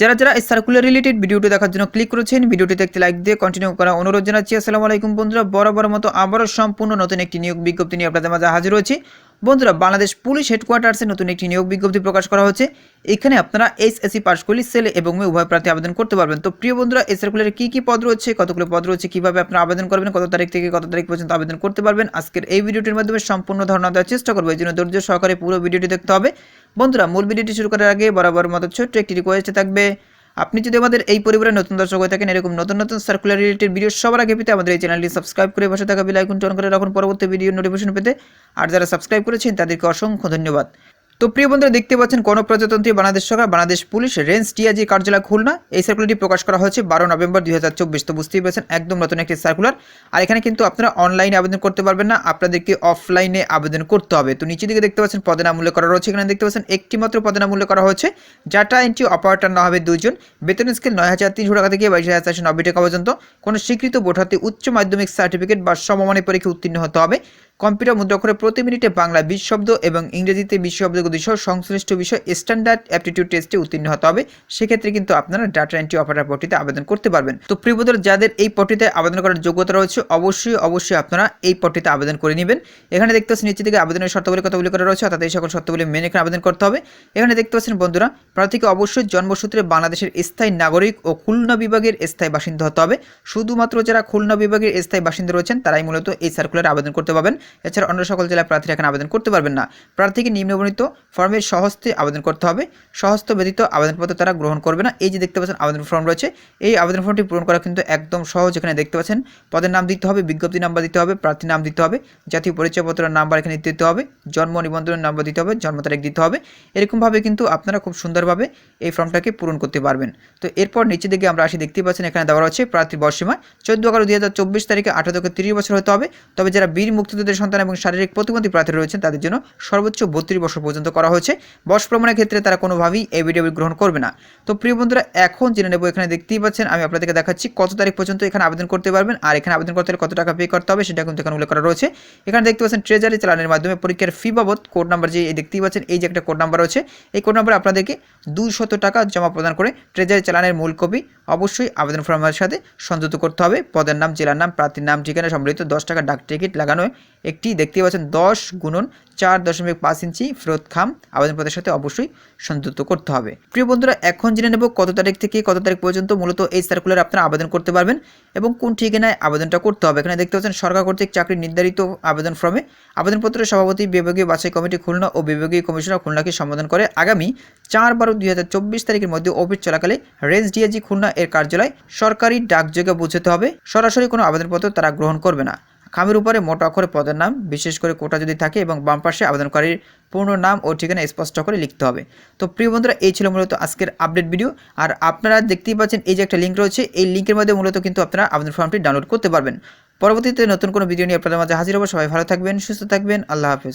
যারা যারা এই সার্কুলার রিলেটেড ভিডিওটি দেখার জন্য ক্লিক করেছেন ভিডিওটি দেখতে লাইক দিয়ে কন্টিনিউ করা অনুরোধ জানাচ্ছি। আসসালামু আলাইকুম বন্ধুরা, বরাবর মতো আবারও সম্পূর্ণ নতুন একটি নিয়োগ বিজ্ঞপ্তি নিয়ে আপনাদের মাঝে হাজির হয়েছি। বন্ধুরা, বাংলাদেশ পুলিশ হেডকোয়ার্টার্সে নতুন একটি নিয়োগ বিজ্ঞপ্তি প্রকাশ করা হচ্ছে। এখানে আপনারা এইচএসসি পাস করলে ছেলে এবং মেয়ে উভয় প্রার্থী আবেদন করতে পারবেন। তো প্রিয় বন্ধুরা, এই সার্কুলারে কী কী পদ রয়েছে, কতগুলো পদ রয়েছে, কীভাবে আপনারা আবেদন করবেন, কত তারিখ থেকে কত তারিখ পর্যন্ত আবেদন করতে পারবেন, আজকের এই ভিডিওটির মাধ্যমে সম্পূর্ণ ধারণা দেওয়ার চেষ্টা করব। এই জন্য ধৈর্য সহকারে পুরো ভিডিওটি দেখতে হবে। বন্ধুরা, মূল ভিডিওটি শুরু করার আগে বরাবর মতো ছোট্ট একটি রিকোয়েস্ট থাকবে। আপনি যদি আমাদের এই পরিবারে নতুন দর্শক হয়ে থাকেন, এরকম নতুন নতুন সার্কুলার রিলেটেড ভিডিও সবার আগে পেতে আমাদের এই চ্যানেলটি সাবস্ক্রাইব করে বসে থাকা বেল টন করে রাখুন। পরবর্তী ভিডিও নোটিফিকেশন পেতে আর যারা সাবস্ক্রাইব করেছেন, তাদেরকে অসংখ্য ধন্যবাদ। তো প্রিয় বন্ধুরা, দেখতে পাচ্ছেন গণপ্রজাতন্ত্রী বাংলাদেশ সরকার, বাংলাদেশ পুলিশ, রেঞ্জ টিআজি কার্যালয় খুলনা। এই সার্কুলারটি প্রকাশ করা হয়েছে বারো নভেম্বর দুই হাজার চব্বিশ। তো বুঝতেই পারছেন, একদম নতুন একটি সার্কুলার আর এখানে কিন্তু আপনারা অনলাইনে আবেদন করতে পারবেন না, আপনাদেরকে অফলাইনে আবেদন করতে হবে। তো নিচে দিকে দেখতে পাচ্ছেন পদে নাম করা রয়েছে, এখানে দেখতে পাচ্ছেন একটি মাত্র পদে নাম করা হয়েছে, যাটা এন্ট্রি অপারেটর না হবে দুজন বেতন স্কেল নয় হাজার তিনশো টাকা থেকে বাইশ হাজার চারশো নব্বই টাকা পর্যন্ত। কোনো স্বীকৃত বোর্ড উচ্চ মাধ্যমিক সার্টিফিকেট বা সমমানের পরীক্ষা উত্তীর্ণ হতে হবে। কম্পিউটার মুদ্রাক্ষরে প্রতি মিনিটে বাংলা বিশ শব্দ এবং ইংরেজিতে বিশ শব্দগুলি সহ সংশ্লিষ্ট বিষয় স্ট্যান্ডার্ড অ্যাপটিটিউড টেস্টে উত্তীর্ণ হতে হবে। সেক্ষেত্রে কিন্তু আপনারা ডাটা এন্ট্রি অপারেটর পটিতে আবেদন করতে পারবেন। তো প্রিয়বোধর যাদের এই পটিতে আবেদন করার যোগ্যতা রয়েছে, অবশ্যই অবশ্যই আপনারা এই পটিতে আবেদন করে নেবেন। এখানে দেখতে পাচ্ছেন নিচে থেকে আবেদনের শর্তাবলী কতগুলি করা রয়েছে, অর্থাৎ এই সকল শর্তাবলী মেনে এখানে আবেদন করতে হবে। এখানে দেখতে পাচ্ছেন বন্ধুরা, প্রার্থীকে অবশ্যই জন্মসূত্রে বাংলাদেশের স্থায়ী নাগরিক ও খুলনা বিভাগের স্থায়ী বাসিন্দা হতে হবে। শুধুমাত্র যারা খুলনা বিভাগের স্থায়ী বাসিন্দা রয়েছেন, তারাই মূলত এই সার্কুলার আবেদন করতে পারবেন। এছাড়া অন্য সকল জেলার প্রার্থীরা এখানে আবেদন করতে পারবেন না। প্রার্থীকে নিম্নবর্ণিত ফর্মের সহস্তে আবেদন করতে হবে। সহস্ত ব্যতীত আবেদনপত্র তারা গ্রহণ করবে না। এই যে দেখতে পাচ্ছেন আবেদন ফর্ম রয়েছে, এই আবেদন ফর্মটি পূরণ করা কিন্তু একদম সহজ এখানে দেখতে পাচ্ছেন। পদের নাম দিতে হবে, বিজ্ঞপ্তি নাম্বার দিতে হবে, প্রার্থীর নাম দিতে হবে, জাতীয় পরিচয়পত্রের নাম্বার এখানে দিতে হবে, জন্ম নিবন্ধনের নাম্বার দিতে হবে, জন্ম তারিখ দিতে হবে। এরকমভাবে কিন্তু আপনারা খুব সুন্দরভাবে এই ফর্মটাকে পূরণ করতে পারবেন। তো এরপর নিচে দিকে আমরা আসি দেখতে পাচ্ছেন এখানে দেওয়া রয়েছে প্রার্থীর বর্ষীমা চোদ্দ এগারো দুই হাজার চব্বিশ তারিখে আঠারো থেকে তিরিশ বছর হতে হবে। তবে যারা বীর মুক্তিযোদ্ধাদের সন্তান এবং শারীরিক প্রতিবন্ধী প্রার্থী রয়েছেন, তাদের জন্য সর্বোচ্চ বত্রিশ বছর পর্যন্ত করা হয়েছে। বয়স প্রমাণের ক্ষেত্রে তারা কোনোভাবেই এভিডেভিট গ্রহণ করবে না। তো প্রিয় বন্ধুরা, এখন জেনে নেব, এখানে দেখতেই পাচ্ছেন, আমি আপনাদেরকে দেখাচ্ছি কত তারিখ পর্যন্ত এখানে আবেদন করতে পারবেন আর এখানে আবেদন করতে হলে কত টাকা পে করতে হবে সেটা কিন্তু এখানে উল্লেখ করা রয়েছে। এখানে দেখতে পাচ্ছেন ট্রেজারি চালানের মাধ্যমে পরীক্ষার ফি বাবদ কোড নাম্বার যে দেখতেই পাচ্ছেন, এই যে একটা কোড নাম্বার রয়েছে, এই কোড নাম্বার আপনাদেরকে দুইশত টাকা জমা প্রদান করে ট্রেজারি চালানের মূল কপি অবশ্যই আবেদন ফর্মের সাথে সংযুক্ত করতে হবে। পদের নাম, জেলার নাম, প্রার্থীর নাম, ঠিকানা, সম্বলিত দশ টাকা ডাক টিকিট লাগানো একটি দেখতেই পাচ্ছেন দশ গুণন চার দশমিক পাঁচ ইঞ্চি ফেরত খাম। আবেদনপত্রের সাথে অবশ্যই সংযুক্ত করতে হবে। প্রিয় বন্ধুরা, এখন জেনে নেব কত তারিখ থেকে কত তারিখ পর্যন্ত মূলত এই সার্কুলার আপনারা আবেদন করতে পারবেন এবং কোন ঠিকানায় আবেদনটা করতে হবে। এখানে দেখতে পাচ্ছেন সরকার কর্তৃক চাকরির নির্ধারিত আবেদন ফর্মে আবেদনপত্রের সভাপতি, বিভাগীয় বাছাই কমিটি খুলনা ও বিভাগীয় কমিশনার খুলনাকে সম্বোধন করে আগামী চার বারো দুই হাজার চব্বিশ তারিখের মধ্যে অফিস চলাকালে রেঞ্জ ডিআইজি খুলনা এর কার্যালয় সরকারি ডাকযোগে বুঝতে হবে। সরাসরি কোনো আবেদনপত্র তারা গ্রহণ করবে না। খামের উপরে মোটা অক্ষরে পদের নাম, বিশেষ করে কোটা যদি থাকে এবং বাম পাশে আবেদনকারীর পূর্ণ নাম ও ঠিকানা স্পষ্ট করে লিখতে হবে। তো প্রিয় বন্ধুরা, এই ছিল মূলত আজকের আপডেট ভিডিও আর আপনারা দেখতেই পাচ্ছেন এই যে একটা লিঙ্ক রয়েছে, এই লিঙ্কের মধ্যে মূলত কিন্তু আপনারা আবেদন ফর্মটি ডাউনলোড করতে পারবেন। পরবর্তীতে নতুন কোনো ভিডিও নিয়ে আপনাদের মাঝে হাজির হব। সবাই ভালো থাকবেন, সুস্থ থাকবেন। আল্লাহ হাফিজ।